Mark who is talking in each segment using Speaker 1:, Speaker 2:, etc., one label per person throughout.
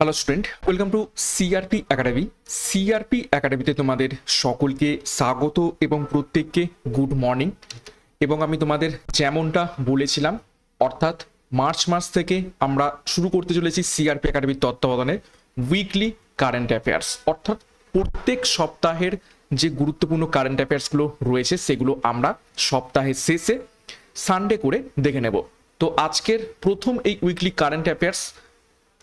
Speaker 1: Hello student welcome to CRP academy CRP একাডেমিতে তোমাদের সকলকে স্বাগত এবং প্রত্যেককে গুড মর্নিং এবং আমি তোমাদের যেমনটা বলেছিলাম, অর্থাৎ মার্চ মাস থেকে আমরা শুরু করতে চলেছি সিআরপি একাডেমির তত্ত্বাবধানে উইকলি কারেন্ট অ্যাফেয়ার্স অর্থাৎ প্রত্যেক সপ্তাহের যে গুরুত্বপূর্ণ কারেন্ট অ্যাফেয়ার্সগুলো রয়েছে, সেগুলো আমরা সপ্তাহের শেষে সানডে করে দেখে নেব। তো আজকের প্রথম এই weekly current affairs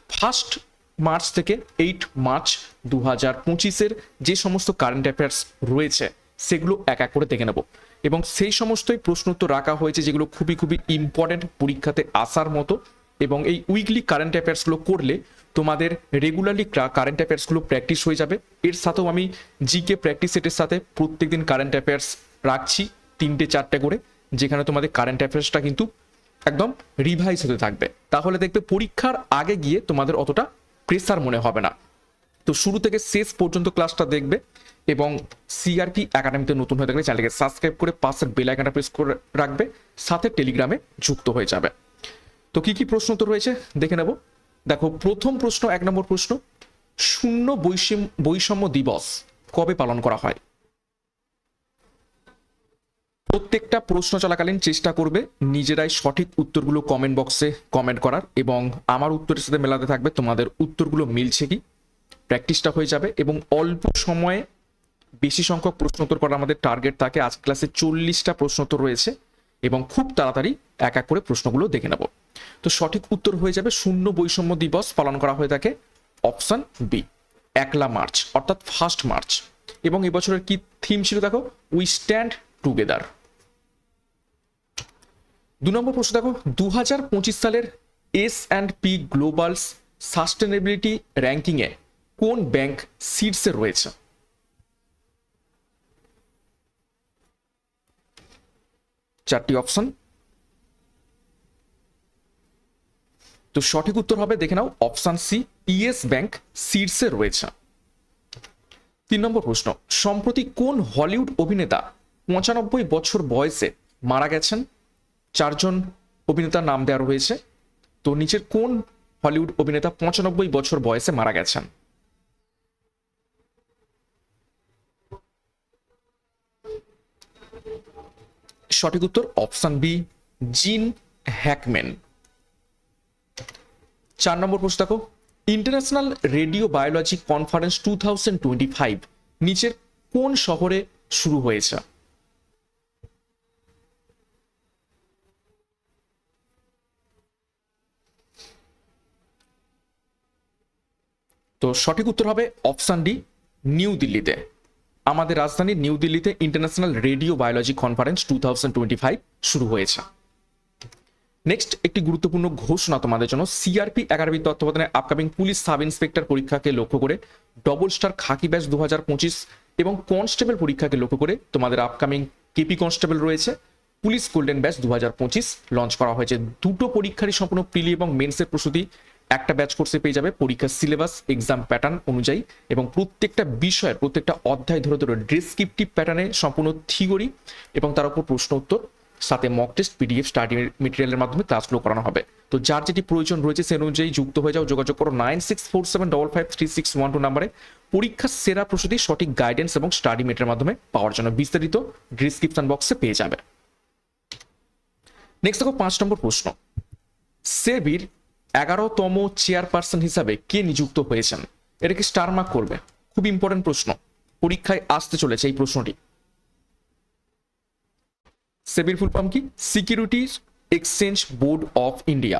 Speaker 1: first March থেকে এইট মার্চ দু হাজার পঁচিশের যে সমস্ত কারেন্ট অ্যাফেয়ার্স রয়েছে, সেগুলো এক এক করে দেখে নেব। এবং সেই সমস্তই প্রশ্ন উত্তর রাখা হয়েছে, যেগুলো খুবই খুবই ইম্পর্টেন্ট পরীক্ষাতে আসার মতো। এবং এই উইকলি কারেন্ট অ্যাফেয়ার্সগুলো করলে তোমাদের রেগুলারলি কারেন্ট অ্যাফেয়ার্সগুলো প্র্যাকটিস হয়ে যাবে। এর সাথেও আমি জিকে প্র্যাকটিস সেটের সাথে প্রত্যেকদিন কারেন্ট অ্যাফেয়ার্স রাখছি, তিনটে চারটে করে, যেখানে তোমাদের কারেন্ট অ্যাফেয়ার্সটা কিন্তু একদম রিভাইজ হতে থাকবে। তাহলে দেখবে পরীক্ষার আগে গিয়ে তোমাদের অতটা প্রেসার মনে হবে না। তো শুরু থেকে শেষ পর্যন্ত ক্লাসটা দেখবে এবং সিআরপি একাডেমিতে নতুন হয়ে থাকলে চ্যানেলকে সাবস্ক্রাইব করে পাশের বেল আইকনটা প্রেস করে রাখবে, সাথে টেলিগ্রামে যুক্ত হয়ে যাবে। তো কি কি প্রশ্ন তো রয়েছে? দেখে নেব। দেখো, প্রথম প্রশ্ন, এক নম্বর প্রশ্ন, শূন্য বৈষম্য বৈষম্য দিবস কবে পালন করা হয়? প্রত্যেকটা প্রশ্ন চলাকালীন চেষ্টা করবে নিজেরাই সঠিক উত্তরগুলো কমেন্ট বক্সে কমেন্ট করার এবং আমার উত্তরের সাথে মেলাতে থাকবে তোমাদের উত্তরগুলো মিলছে কি? প্র্যাকটিসটা হয়ে যাবে এবং অল্প সময়ে বেশি সংখ্যক প্রশ্ন উত্তর করার আমাদের টার্গেট থাকে। আজ ক্লাসে চল্লিশটা প্রশ্ন উত্তর রয়েছে এবং খুব তাড়াতাড়ি এক এক করে প্রশ্নগুলো দেখে নেব। তো সঠিক উত্তর হয়ে যাবে শূন্য বৈষম্য দিবস পালন করা হয়ে থাকে অপশন বি একলা মার্চ অর্থাৎ ফার্স্ট মার্চ এবং এবছরের কি থিম ছিল দেখো? উই স্ট্যান্ড টুগেদার দু নম্বর প্রশ্ন দেখো দু হাজার পঁচিশ সালের S and P Global's sustainability র্যাঙ্কিংয়ে কোন ব্যাংক শীর্ষে রয়েছে? চারটি অপশন তো সঠিক উত্তর হবে, দেখে নাও অপশন সি ইয়েস ব্যাংক শীর্ষে রয়েছে। তিন নম্বর প্রশ্ন, সম্প্রতি কোন হলিউড অভিনেতা পঁচানব্বই বছর বয়সে মারা গেছেন? চারজন অভিনেতার নাম দেওয়া রয়েছে। তো নিচের কোন হলিউড অভিনেতা পঁচানব্বই বছর বয়সে মারা গেছেন? সঠিক উত্তর অপশন বি, জিন হ্যাকম্যান। চার নম্বর প্রশ্ন দেখো। International radio biology conference two twenty five নিচের কোন শহরে শুরু হয়েছে? তো সঠিক উত্তর হবে অপশান ডি, নিউ দিল্লিতে। আমাদের রাজধানী নিউ দিল্লিতে international radio biology conference two শুরু হয়েছে। নেক্সট, একটি গুরুত্বপূর্ণ ঘোষণা তোমাদের জন্য। সিআরপি একাডেমির তত্ত্বাবধানে আপকামিং পুলিশ সাব ইন্সপেক্টর পরীক্ষাকে লক্ষ্য করে ডবল স্টার খাকি ব্যাচ দু হাজার পঁচিশ এবং কনস্টেবল পরীক্ষাকে লক্ষ্য করে তোমাদের আপকামিং কেপি কনস্টেবল রয়েছে। পুলিশ গোল্ডেন ব্যাচ দু হাজার পঁচিশ লঞ্চ করা হয়েছে। দুটো পরীক্ষারই সম্পূর্ণ প্রিলি এবং মেন্সের প্রস্তুতি। একটা ব্যাচ কোর্সে পেয়ে যাবে পরীক্ষার সিলেবাস এক্সাম প্যাটার্ন অনুযায়ী এবং প্রত্যেকটা বিষয়ের, প্রত্যেকটা অধ্যায় ধরে ধরে ডেসক্রিপটিভ প্যাটার্নে সম্পূর্ণ থিওরি এবং তার উপর প্রশ্ন উত্তর, সাথে মক টেস্ট পিডিএফ স্টাডি মেটেরিয়ালের মাধ্যমে ক্লাসগুলো করানো হবে। তো যার যেটি প্রয়োজন রয়েছে সে অনুযায়ী যুক্ত হয়ে যাও, যোগাযোগ করো nine six four seven double five three six one two নাম্বারে। পরীক্ষার সেরা প্রস্তুতি, সঠিক গাইডেন্স এবং স্টাডি মেটের মাধ্যমে পাওয়ার জন্য বিস্তারিত ডিসক্রিপশন বক্সে পেয়ে যাবে। নেক্সট দেখো পাঁচ নম্বর প্রশ্ন। সেবির এগারোতম চেয়ারপারসন হিসাবে কে নিযুক্ত হয়েছেন? এটাকে স্টার মার্ক করবে। খুব ইম্পর্টেন্ট প্রশ্ন। পরীক্ষায় আসতে চলেছে এই প্রশ্নটি। সেবির ফুল কি? Securities exchange board of India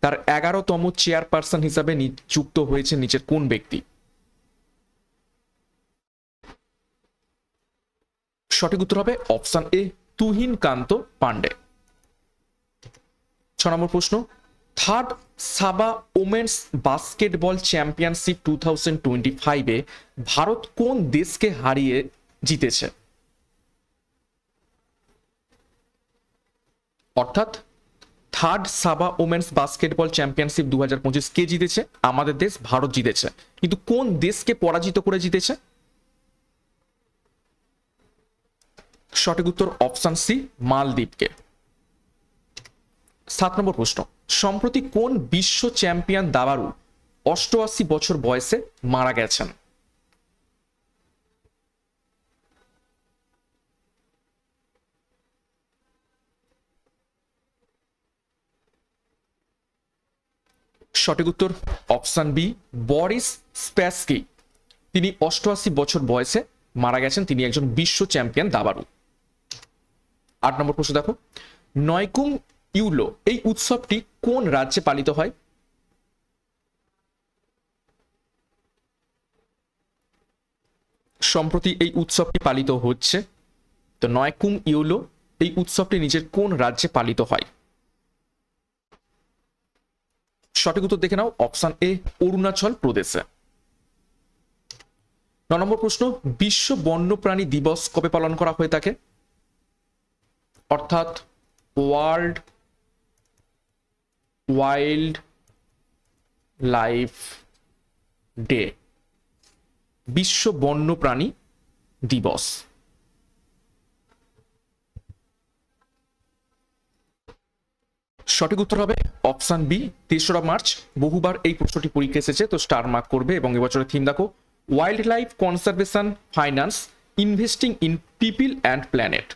Speaker 1: তার এগারোতম চেয়ারপারসন হিসাবে নিযুক্ত হয়েছে নিচের কোন ব্যক্তি? সঠিক উত্তর হবে অপশন এ তুহিন কান্ত পান্ডে ছ নম্বর প্রশ্ন। Third SABA women's basketball championship two thousand twenty ফাইভে ভারত কোন দেশকে হারিয়ে জিতেছে? অর্থাৎ third SABA women's basketball championship দু হাজার পঁচিশ কে জিতেছে? আমাদের দেশ, ভারত জিতেছে। কিন্তু কোন দেশকে পরাজিত করে জিতেছে? সঠিক উত্তর অপশন সি, মালদ্বীপকে। সাত নম্বর প্রশ্ন। সম্প্রতি কোন বিশ্ব চ্যাম্পিয়ন দাবারু অষ্টআশি বছর বয়সে মারা গেছেন? সঠিক উত্তর অপশন বি, বরিস স্প্যাসকি। তিনি অষ্টআশি বছর বয়সে মারা গেছেন, তিনি একজন বিশ্ব চ্যাম্পিয়ন দাবারু আট নম্বর প্রশ্ন দেখো। নয়কুম ইউলো এই উৎসবটি কোন রাজ্যে পালিত হয়? সম্প্রতি এই উৎসবটি পালিত হচ্ছে। তো নয়কুম ইউলো, এই উৎসবটি নিজের কোন রাজ্যে পালিত হয়? সঠিক উত্তর দেখে নাও, অপশন এ, অরুণাচল প্রদেশে। ন নম্বর প্রশ্ন, বিশ্ব বন্যপ্রাণী দিবস কবে পালন করা হয়ে থাকে? অর্থাৎ ওয়ার্ল্ড ওয়াইল্ড লাইফ ডে বিশ্ব বন্যপ্রাণী দিবস। সঠিক উত্তর হবে অপশান বি, তেসরা মার্চ। বহুবার এই প্রশ্নটি পরীক্ষা এসেছে, তো স্টার মার্ক করবে এবং এবছরের থিম দেখো wildlife conservation finance investing in people and planet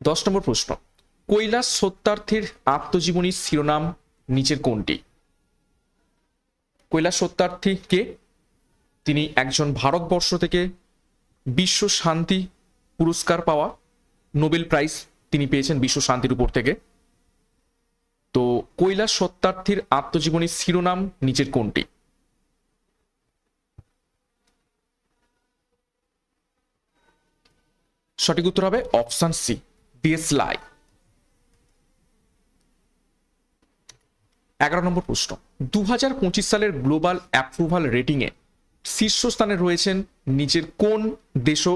Speaker 1: দশ নম্বর প্রশ্ন। কৈলাস সত্যার্থীর আত্মজীবনীর শিরোনাম নিচের কোনটি? কৈলাস সত্যার্থী কে? তিনি একজন ভারতবর্ষ থেকে বিশ্ব শান্তি পুরস্কার পাওয়া নোবেল প্রাইজ তিনি পেয়েছেন বিশ্ব শান্তির উপর থেকে। তো কৈলাস সত্যার্থীর আত্মজীবনীর শিরোনাম নিচের কোনটি? সঠিক উত্তর হবে অপশান সি দেশলাই এগারো নম্বর প্রশ্ন। দু হাজার পঁচিশ সালের গ্লোবাল অ্যাপ্রুভাল রেটিংয়ে শীর্ষস্থানে রয়েছেন নিজের কোন দেশ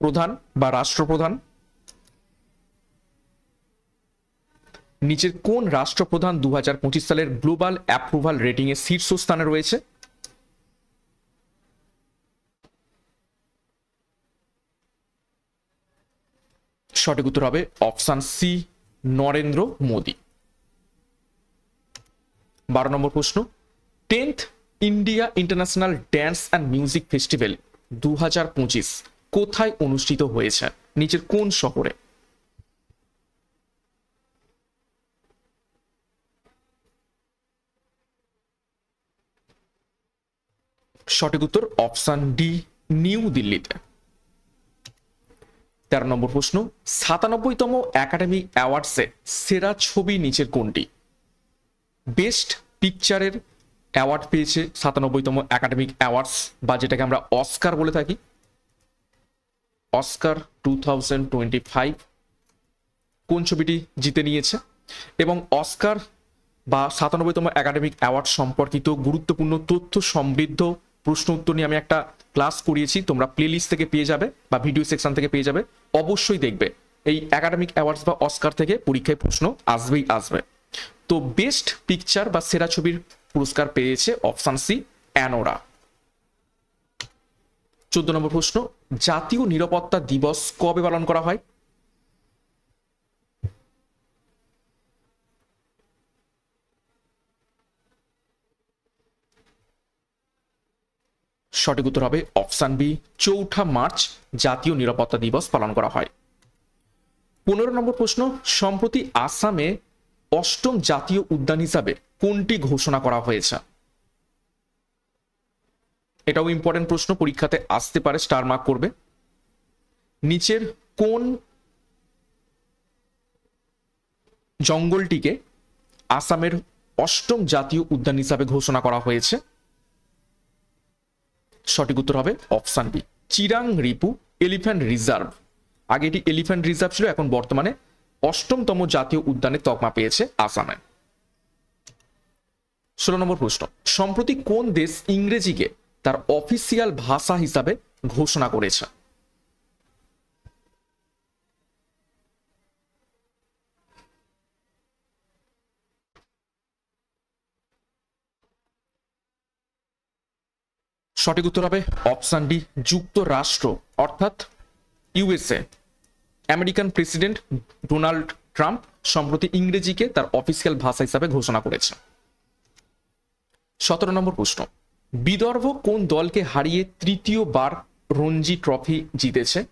Speaker 1: প্রধান বা রাষ্ট্রপ্রধান? নিচের কোন রাষ্ট্রপ্রধান দু হাজার পঁচিশ সালের গ্লোবাল অ্যাপ্রুভাল রেটিংয়ে শীর্ষস্থানে রয়েছে? সঠিক উত্তর হবে অপশান সি, নরেন্দ্র মোদী। বারো নম্বর প্রশ্ন। Tenth India international dance and music festival দু হাজার পঁচিশ কোথায় অনুষ্ঠিত হয়েছে? নিচের কোন শহরে? সঠিক উত্তর অপশান ডি, নিউ দিল্লিতে। তেরো নম্বর প্রশ্ন, সাতানব্বইতম একাডেমি অ্যাওয়ার্ডসে সেরা ছবি নিচের কোনটি? বেস্ট পিকচারের অ্যাওয়ার্ড পেয়েছে সাতানব্বইতম একাডেমিক অ্যাওয়ার্ডস বা যেটাকে আমরা অস্কার বলে থাকি। Oscar two thousand twenty five কোন ছবিটি জিতে নিয়েছে? এবং অস্কার বা সাতানব্বইতম একাডেমিক অ্যাওয়ার্ড সম্পর্কিত গুরুত্বপূর্ণ তথ্য সমৃদ্ধ প্রশ্ন উত্তর নিয়ে আমি একটা ক্লাস করিয়েছি। তোমরা প্লেলিস্ট থেকে পেয়ে যাবে বা ভিডিও সেকশন থেকে পেয়ে যাবে। অবশ্যই দেখবে। এই একাডেমিক অ্যাওয়ার্ডস বা অস্কার থেকে পরীক্ষায় প্রশ্ন আসবেই আসবে। তো বেস্ট পিকচার বা সেরা ছবির পুরস্কার পেয়েছে অপশান সি, অ্যানোরা। চোদ্দ নম্বর প্রশ্ন, জাতীয় নিরাপত্তা দিবস কবে পালন করা হয়? সঠিক উত্তর হবে অপশান বি, চৌঠা মার্চ, জাতীয় নিরাপত্তা দিবস পালন করা হয়। পনেরো নম্বর প্রশ্ন, সম্প্রতি আসামে অষ্টম জাতীয় উদ্যান হিসাবে কোনটি ঘোষণা করা হয়েছে? এটাও ইম্পর্টেন্ট প্রশ্ন, পরীক্ষাতে আসতে পারে স্টার মার্ক করবে। নিচের কোন জঙ্গলটিকে আসামের অষ্টম জাতীয় উদ্যান হিসাবে ঘোষণা করা হয়েছে? সঠিক উত্তর হবে option B Chirang Ripu elephant reserve. আগে এটি এলিফ্যান্ট রিজার্ভ ছিল, এখন বর্তমানে অষ্টমতম জাতীয় উদ্যানে তকমা পেয়েছে আসামে। ষোলো নম্বর প্রশ্ন, সম্প্রতি কোন দেশ ইংরেজিকে তার অফিসিয়াল ভাষা হিসাবে ঘোষণা করেছে? সঠিক উত্তর হবে অপশান ডি, যুক্তরাষ্ট্র, অর্থাৎ USA American president Donald Trump সম্প্রতি ইংরেজিকে তার অফিসিয়াল ভাষা হিসাবে ঘোষণা করেছে। সতেরো নম্বর প্রশ্ন। বিদর্ভ কোন দলকে হারিয়ে তৃতীয়বার রঞ্জি ট্রফি জিতেছে?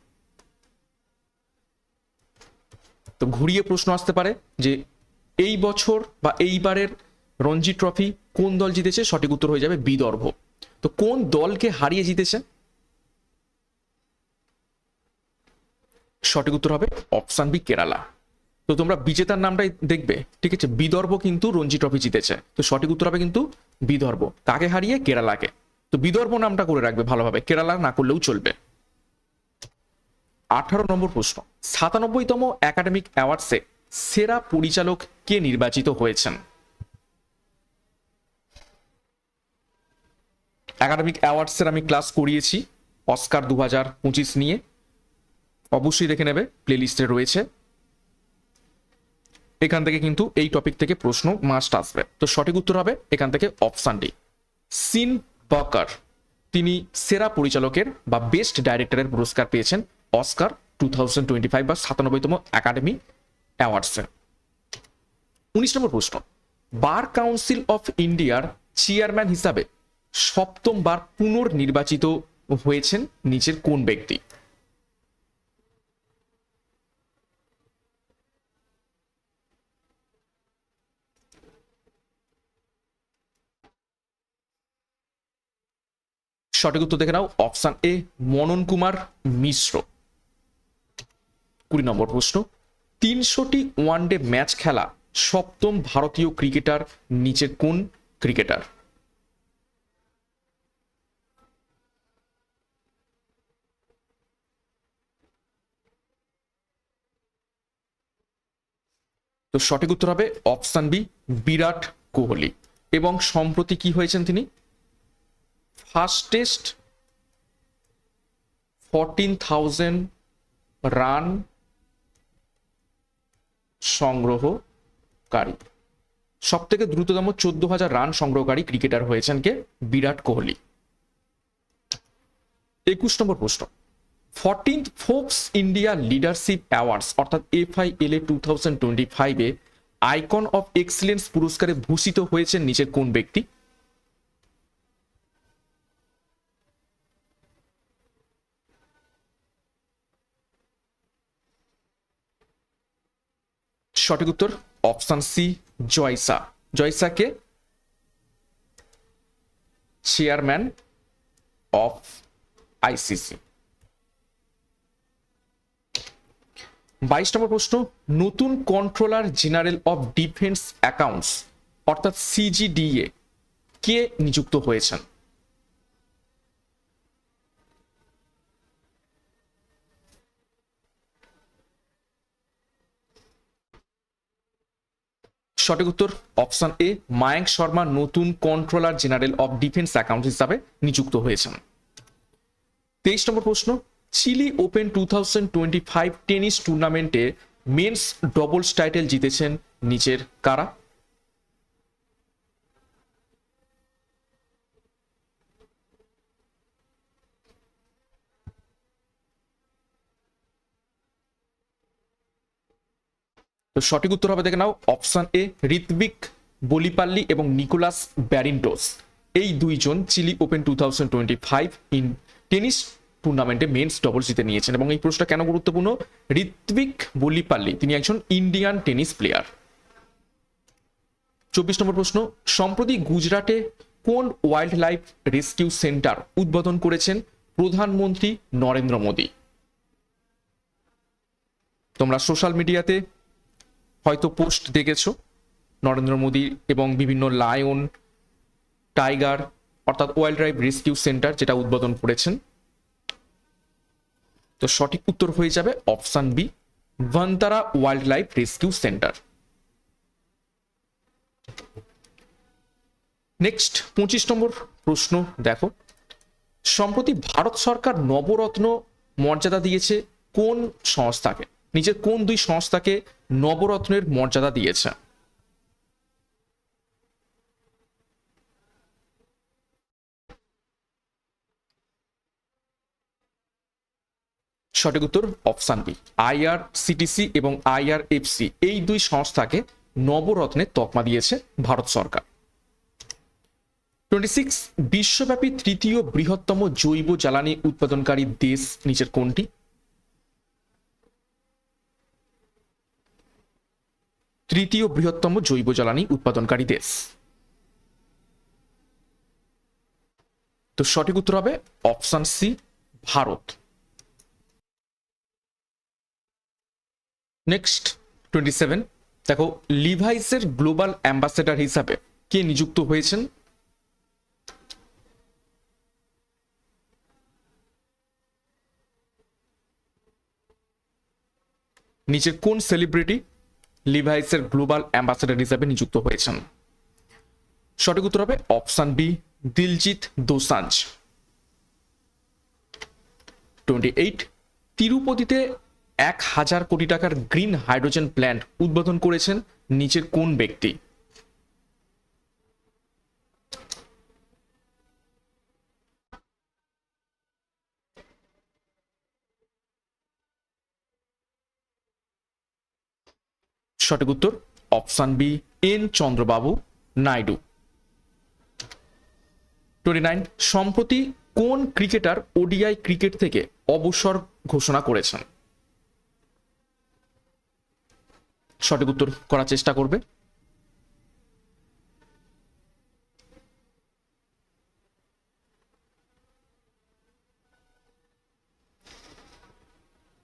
Speaker 1: তো ঘুরিয়ে প্রশ্ন আসতে পারে যে এই বছর বা এইবারের রঞ্জি ট্রফি কোন দল জিতেছে? সঠিক উত্তর হয়ে যাবে বিদর্ভ। তো কোন দলকে হারিয়ে জিতেছে? সঠিক উত্তর হবে অপশান বি, কেরালা। তো তোমরা বিজেতার নামটাই দেখবে, ঠিক আছে? বিদর্ভ কিন্তু রঞ্জি ট্রফি জিতেছে। তো সঠিক উত্তর হবে কিন্তু বিদর্ভ। কাকে হারিয়ে? কেরালাকে। তো বিদর্ভ নামটা করে রাখবে ভালোভাবে। কেরালা না করলেও চলবে। আঠারো নম্বর প্রশ্ন। সাতানব্বইতম একাডেমিক অ্যাওয়ার্ডসে সেরা পরিচালক কে নির্বাচিত হয়েছেন? একাডেমিক অ্যাওয়ার্ডসের আমি ক্লাস করিয়েছি, অস্কার দু হাজার পঁচিশ নিয়ে। অবশ্যই দেখে নেবে প্লেলিস্টে রয়েছে। এখান থেকে কিন্তু এই টপিক থেকে প্রশ্ন মাস্ট আসবে। তো সঠিক উত্তর হবে এখান থেকে অপশান ডি সিন বাকার, তিনি সেরা পরিচালকের বা বেস্ট ডাইরেক্টরের পুরস্কার পেয়েছেন Oscar two thousand twenty five বা সাতানব্বইতম একাডেমি অ্যাওয়ার্ডসে। উনিশ নম্বর প্রশ্ন, বার কাউন্সিল অফ ইন্ডিয়ার চেয়ারম্যান হিসাবে সপ্তমবার পুনর্নির্বাচিত হয়েছেন নিচের কোন ব্যক্তি? সঠিক উত্তর দেখে নাও। অপশান এ, মনন কুমার মিশ্র। কুড়ি নম্বর প্রশ্ন। তিনশোটি ওয়ানডে ম্যাচ খেলা সপ্তম ভারতীয় ক্রিকেটার নিচে কোন ক্রিকেটার? তো সঠিক উত্তর হবে অপশান বি, বিরাট কোহলি। এবং সম্প্রতি কি হয়েছেন তিনি? ফাস্টেস্ট ফরটিন থাউজেন্ড রান সংগ্রহকারী। সব থেকে দ্রুততম চোদ্দ হাজার রান সংগ্রহকারী ক্রিকেটার হয়েছেন কে? বিরাট কোহলি। একুশ নম্বর প্রশ্ন। Fourteenth Forbes India leadership awards অর্থাৎ এফআইএল এ টু থাউজেন্ড টোয়েন্টি ফাইভে আইকন অফ এক্সিলেন্স পুরস্কারে ভূষিত হয়েছেন নিচের কোন ব্যক্তি? সঠিক উত্তর অপশন সি, জয়সা। জয়সাকে চেয়ারম্যান অফ আইসিসি। বাইশ নম্বর প্রশ্ন, নতুন controller general of defence accounts, অর্থাৎ সিজিডিএ, কে নিযুক্ত হয়েছেন? সঠিক উত্তর অপশন এ মায়াঙ্ক শর্মা নতুন controller general of defence account হিসাবে নিযুক্ত হয়েছেন। তেইশ নম্বর প্রশ্ন, Chile open two thousand twenty five tennis tournament men's doubles title জিতেছেন নিচের কারা? তো সঠিক উত্তর হবে, দেখে নাও অপশন এ ঋত্বিক বলিপাল্লি এবং নিকোলাস ব্যারিন্টোস এই দুইজন Chile open two thousand twenty five in tennis tournament men's double জিতে নিয়েছেন এবং এই প্রশ্নটা কেন গুরুত্বপূর্ণ? ঋত্বিক বলিপাল্লি তিনি একজন ইন্ডিয়ান টেনিস প্লেয়ার চব্বিশ নম্বর প্রশ্ন, সম্প্রতি গুজরাটে কোন ওয়াইল্ড লাইফ রেস্কিউ সেন্টার উদ্বোধন করেছেন প্রধানমন্ত্রী নরেন্দ্র মোদী? তোমরা সোশ্যাল মিডিয়াতে হয়তো পোস্ট দেখেছ। নরেন্দ্র মোদী এবং বিভিন্ন লায়ন, টাইগার, অর্থাৎ ওয়াইল্ড লাইফ রেস্কিউ সেন্টার যেটা উদ্বোধন করেছেন। তো সঠিক উত্তর হয়ে যাবে option B, Vantara wild life rescue centre. Next, পঁচিশ নম্বর প্রশ্ন দেখো। সম্প্রতি ভারত সরকার নবরত্ন মর্যাদা দিয়েছে কোন সংস্থাকে? নিজের কোন দুই সংস্থাকে নবরত্নের মর্যাদা দিয়েছে? সঠিক উত্তর অপশান বি আইআর সিটিসি এবং আইআরএফসি এই দুই সংস্থাকে নবরত্নের তকমা দিয়েছে ভারত সরকার। টোয়েন্টি সিক্স, বিশ্বব্যাপী তৃতীয় বৃহত্তম জৈব জ্বালানি উৎপাদনকারী দেশ নিচের কোনটি? তৃতীয় বৃহত্তম জৈব জ্বালানি উৎপাদনকারী দেশ তো সঠিক উত্তর হবে option C, Bharat. Next, twenty seven. দেখো, লিভাইসের গ্লোবাল অ্যাম্বাসেডার হিসাবে কে নিযুক্ত হয়েছেন? নিচে কোন সেলিব্রিটি? লিভাইসের গ্লোবাল অ্যাম্বাসেডার হিসাবে নিযুক্ত হয়েছেন। সঠিক উত্তর হবে option B Diljit Dosanjh twenty eight তিরুপতিতে এক হাজার কোটি টাকার গ্রিন হাইড্রোজেন প্ল্যান্ট উদ্বোধন করেছেন নিচের কোন ব্যক্তি? সঠিক উত্তর, option B, N Chandrababu Naidu. Twenty nine সম্প্রতি কোন ক্রিকেটার ওডিআই ক্রিকেট থেকে অবসর ঘোষণা করেছেন? সঠিক উত্তর করার চেষ্টা করবে।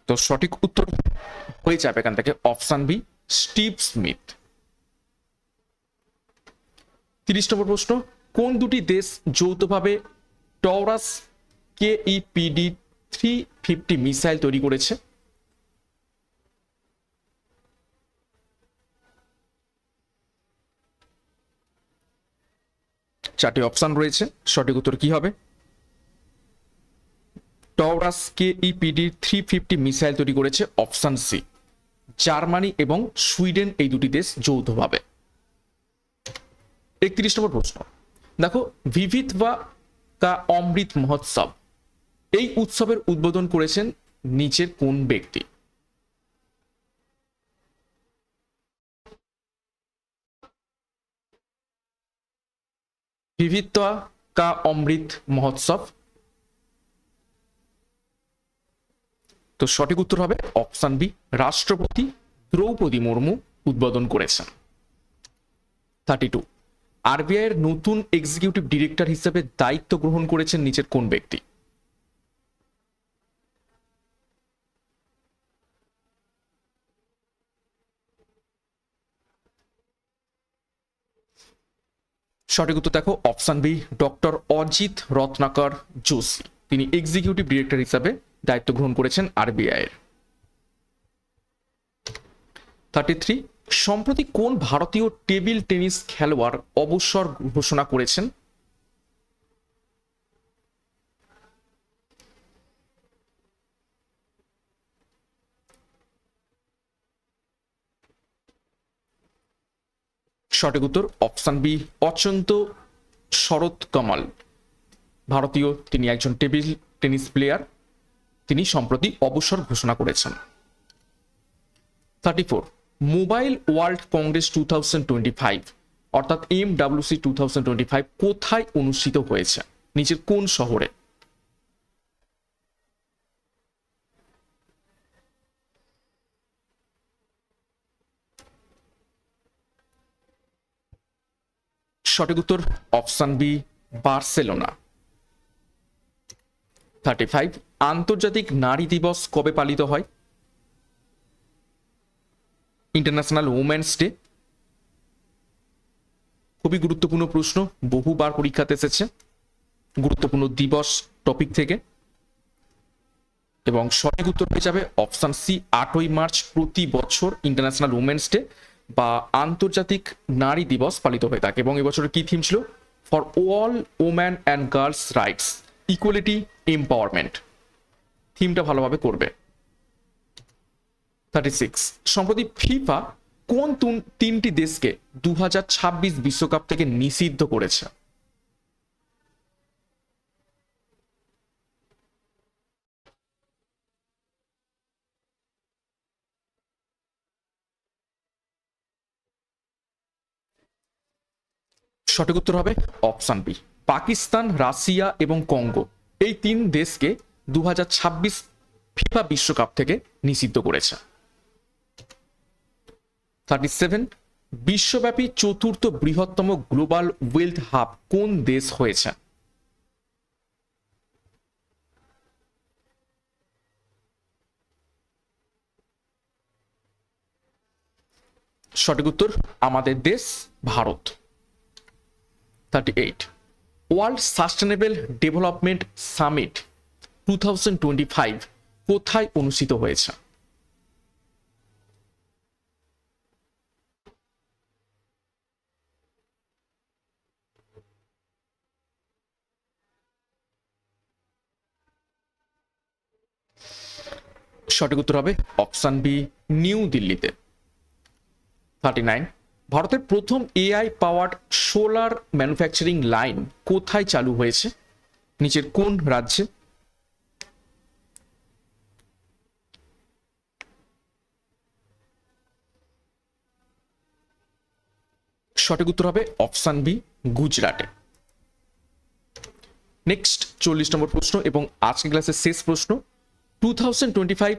Speaker 1: তো সঠিক উত্তর হয়ে যাবে এখান থেকে, অপশন বি স্টিভ স্মিথ। তিরিশ নম্বর প্রশ্ন, কোন দুটি দেশ যৌথভাবে Taurus KEPD three fifty missile তৈরি করেছে? চারটি অপশন রয়েছে, সঠিক উত্তর কি হবে? Taurus KEPD three fifty missile তৈরি করেছে অপশান সি। জার্মানি এবং সুইডেন এই দুটি দেশ যৌথভাবে। একত্রিশ নম্বর প্রশ্ন। দেখো ভিভিত বা কা অমৃত মহোৎসব, এই উৎসবের উদ্বোধন করেছেন নিচের কোন ব্যক্তি? বিভিত্তা কা অমৃত মহোৎসব তো সঠিক উত্তর হবে অপশন বি, রাষ্ট্রপতি দ্রৌপদী মুর্মু উদ্বোধন করেছেন। থার্টি টু আরবিআই এর নতুন এক্সিকিউটিভ ডিরেক্টর হিসেবে দায়িত্ব গ্রহণ করেছেন নিচের কোন ব্যক্তি? সঠিক উত্তর দেখো, option B, doctor Ajit Ratnakar Joshi. তিনি এক্সিকিউটিভ ডিরেক্টর হিসাবে দায়িত্ব গ্রহণ করেছেন আরবিআই এর। থার্টি থ্রি সম্প্রতি কোন ভারতীয় টেবিল টেনিস খেলোয়াড় অবসর ঘোষণা করেছেন? সঠিক উত্তর অপশন বি, অচন্ত শরৎ কমল। ভারতীয়, তিনি একজন টেবিল টেনিস প্লেয়ার। তিনি সম্প্রতি অবসর ঘোষণা করেছেন। Thirty four mobile world congress two thousand twenty five অর্থাৎ M WC two thousand twenty five কোথায় অনুষ্ঠিত হয়েছে? নিচের কোন শহরে? সঠিক উত্তর অপশন বি, বার্সেলোনা। থার্টি ফাইভ আন্তর্জাতিক নারী দিবস কবে পালিত হয়? ইন্টারন্যাশনাল উমেন্স ডে খুবই গুরুত্বপূর্ণ প্রশ্ন, বহুবার পরীক্ষাতে এসেছে। গুরুত্বপূর্ণ দিবস টপিক থেকে। এবং সঠিক উত্তর হয়ে যাবে অপশান সি আটই মার্চ প্রতি বছর ইন্টারন্যাশনাল উমেন্স ডে বা আন্তর্জাতিক নারী দিবস পালিত হয়ে থাকে এবং এবছরের কি থিম ছিল? For all woman and girls rights equality empowerment থিমটা ভালোভাবে করবে। থার্টি সিক্স সম্প্রতি ফিফা কোন তুন- তিনটি দেশকে দু বিশ্বকাপ থেকে নিষিদ্ধ করেছে? সঠিক উত্তর হবে অপশন বি। পাকিস্তান, রাশিয়া এবং কঙ্গো। এই তিন দেশকে দু হাজার ছাব্বিশ ফিফা বিশ্বকাপ থেকে নিষিদ্ধ করেছে। থার্টি সেভেন, বিশ্বব্যাপী চতুর্থ বৃহত্তম গ্লোবাল ওয়েলথ হাব কোন দেশ হয়েছে? সঠিক উত্তর, আমাদের দেশ Bharat. Thirty eight, world sustainable development summit two thousand twenty five কোথায় অনুষ্ঠিত হয়েছে? সঠিক উত্তর হবে অপশন বি, নিউ দিল্লিতে। থার্টি নাইন ভারতের প্রথম AI powered solar manufacturing line কোথায় চালু হয়েছে? নিচের কোন রাজ্যে? সঠিক উত্তর হবে অপশন বি, গুজরাটে। নেক্সট চল্লিশ নম্বর প্রশ্ন এবং আজকে ক্লাসের শেষ প্রশ্ন। Two thousand twenty five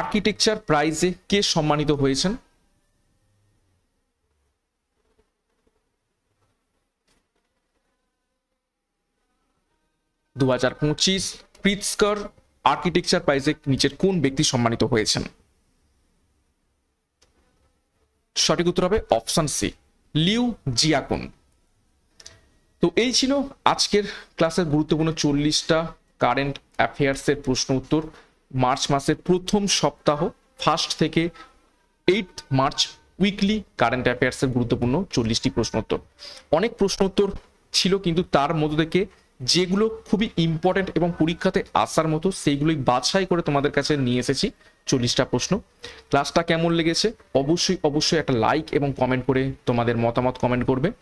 Speaker 1: architecture প্রাইজে কে সম্মানিত হয়েছেন? দু হাজার পঁচিশ প্রিৎস্কার আর্কিটেকচার প্রাইজে নিচের কোন ব্যক্তি সম্মানিত হয়েছেন? সঠিক উত্তর হবে অপশন সি, লিউ জিয়াকুন। তো এই ছিল আজকের ক্লাসের গুরুত্বপূর্ণ চল্লিশটা কারেন্ট অ্যাফেয়ার্সের প্রশ্ন উত্তর। মার্চ মাসের প্রথম সপ্তাহ ফার্স্ট থেকে এইট মার্চ উইকলি কারেন্ট অ্যাফেয়ার্সের গুরুত্বপূর্ণ চল্লিশটি প্রশ্ন উত্তর। অনেক প্রশ্ন উত্তর ছিল, কিন্তু তার মধ্যে থেকে যেগুলো খুবই ইম্পর্টেন্ট এবং পরীক্ষাতে আসার মতো, সেইগুলোই বাছাই করে তোমাদের কাছে নিয়ে এসেছি। চল্লিশটা প্রশ্ন। ক্লাসটা কেমন লেগেছে? অবশ্যই অবশ্যই একটা লাইক এবং কমেন্ট করে তোমাদের মতামত কমেন্ট করবে।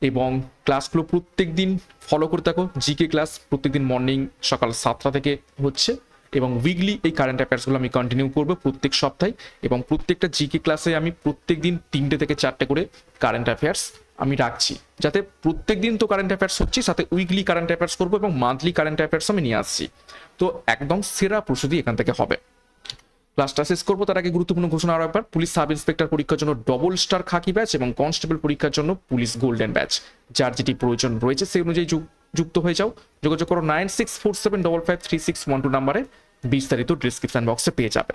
Speaker 1: এবং ক্লাসগুলো প্রত্যেক দিন ফলো করে থাকো। জিকে ক্লাস প্রত্যেকদিন মর্নিং সকাল সাতটা থেকে হচ্ছে। এবং উইকলি এই কারেন্ট অ্যাফেয়ার্সগুলো আমি কন্টিনিউ করব প্রত্যেক সপ্তাহে। এবং প্রত্যেকটা জিকে ক্লাসে আমি প্রত্যেক দিন তিনটে থেকে চারটে করে কারেন্ট অ্যাফেয়ার্স আমি রাখছি। যাতে প্রত্যেক দিন তো কারেন্ট অ্যাফেয়ার্স হচ্ছে, সাথে উইকলি কারেন্ট অ্যাফেয়ার্স করব এবং মান্থলি কারেন্ট অ্যাফেয়ার্স আমি নিয়ে আসছি। তো একদম সেরা প্রস্তুতি এখান থেকে হবে। ক্লাসটা শেষ করব, তার আগে গুরুত্বপূর্ণ ঘোষণা আরও একবার। পুলিশ সাব ইন্সপেক্টর পরীক্ষার জন্য ডবল স্টার খাকি ব্যাচ এবং কনস্টেবল পরীক্ষার জন্য পুলিশ গোল্ডেন ব্যাচ যার যেটি প্রয়োজন রয়েছে, সেই অনুযায়ী যুক্ত হয়ে যাও। যোগাযোগ করো nine six four seven double five three six one two নাম্বারে বিস্তারিত ডিসক্রিপশন বক্সে পেয়ে যাবে।